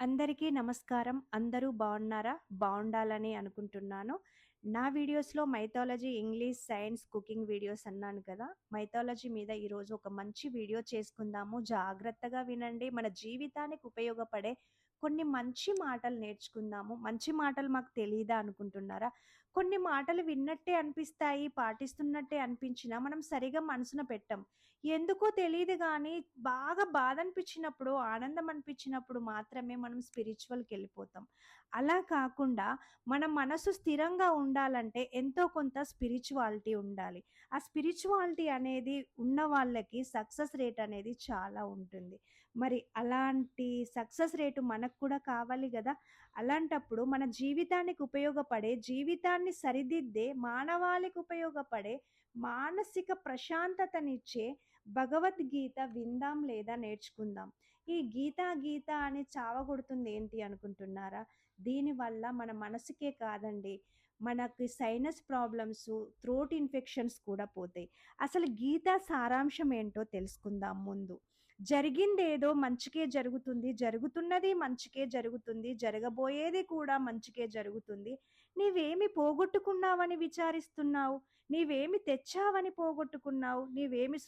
అందరికీ నమస్కారం. అందరూ బాగున్నారా బాగుండాలని అనుకుంటున్నాను. నా వీడియోస్‌లో mythology, English, science, cooking videos అన్నాను కదా! మైథాలజీ మీద ఈరోజు ఒక మంచి వీడియో చేసుకుందాము. జాగ్రత్తగా వినండి. మన జీవితానికి ఉపయోగపడే కొన్ని మంచి మాటలు నేర్చుకుందాము. మంచి మాటలు మాకు తెలియదా అనుకుంటున్నారా? కొన్ని మాటలు విన్నట్టే అనిపిస్తాయి, పాటిస్తున్నట్టే అనిపించినా మనం సరిగా మనసున పెట్టం. ఎందుకో తెలియదు కానీ బాగా బాధ అనిపించినప్పుడు, ఆనందం అనిపించినప్పుడు మాత్రమే మనం స్పిరిచువల్కి వెళ్ళిపోతాం అలా కాకుండా మన మనసు స్థిరంగా ఉండాలంటే ఎంతో కొంత స్పిరిచువాలిటీ ఉండాలి. ఆ స్పిరిచువాలిటీ అనేది ఉన్న వాళ్ళకి సక్సెస్ రేట్ అనేది చాలా ఉంటుంది. మరి అలాంటి సక్సెస్ రేటు మనకు కూడా కావాలి కదా. అలాంటప్పుడు మన జీవితానికి ఉపయోగపడే, జీవితాన్ని సరిదిద్దే, మానవాళికి ఉపయోగపడే, మానసిక ప్రశాంతతనిచ్చే భగవద్గీత విందాం లేదా నేర్చుకుందాం. ఈ గీత, గీత అని చావగొడుతుంది ఏంటి అనుకుంటున్నారా? దీనివల్ల మన మనసుకే కాదండి, మనకి సైనస్ ప్రాబ్లమ్స్ థ్రోట్ ఇన్ఫెక్షన్స్ కూడా పోతాయి. అసలు గీత సారాంశం ఏంటో తెలుసుకుందాం ముందు. జరిగిందేదో మంచికే జరుగుతుంది. జరుగుతున్నది మంచికే జరుగుతుంది. జరగబోయేది కూడా మంచికే జరుగుతుంది. నీవేమి పోగొట్టుకున్నావని విచారిస్తున్నావు? నీవేమి తెచ్చావని పోగొట్టుకున్నావు? నీవేమి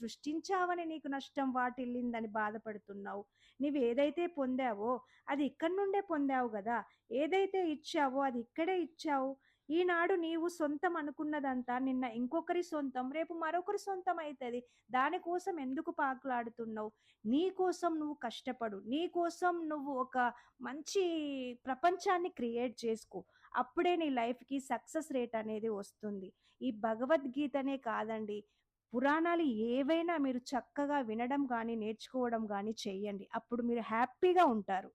సృష్టించావని నీకు నష్టం వాటిల్లిందని బాధపడుతున్నావు? నీవేదైతే పొందావో అది ఇక్కడి నుండే పొందావు కదా ఏదైతే ఇచ్చావో అది ఇక్కడే ఇచ్చావు. ఈనాడు నీవు సొంతం అనుకున్నదంతా నిన్న ఇంకొకరి సొంతం, రేపు మరొకరి సొంతం అవుతుంది దానికోసం ఎందుకు పాకులాడుతున్నావు? నీ కోసం నువ్వు కష్టపడు. నీ కోసం నువ్వు ఒక మంచి ప్రపంచాన్ని క్రియేట్ చేసుకో. అప్పుడే నీ లైఫ్‌కి సక్సెస్ రేట్ అనేది వస్తుంది. ఈ భగవద్గీతనే కాదండి, పురాణాలు ఏవైనా మీరు చక్కగా వినడం కానీ నేర్చుకోవడం కానీ చేయండి అప్పుడు మీరు హ్యాపీగా ఉంటారు.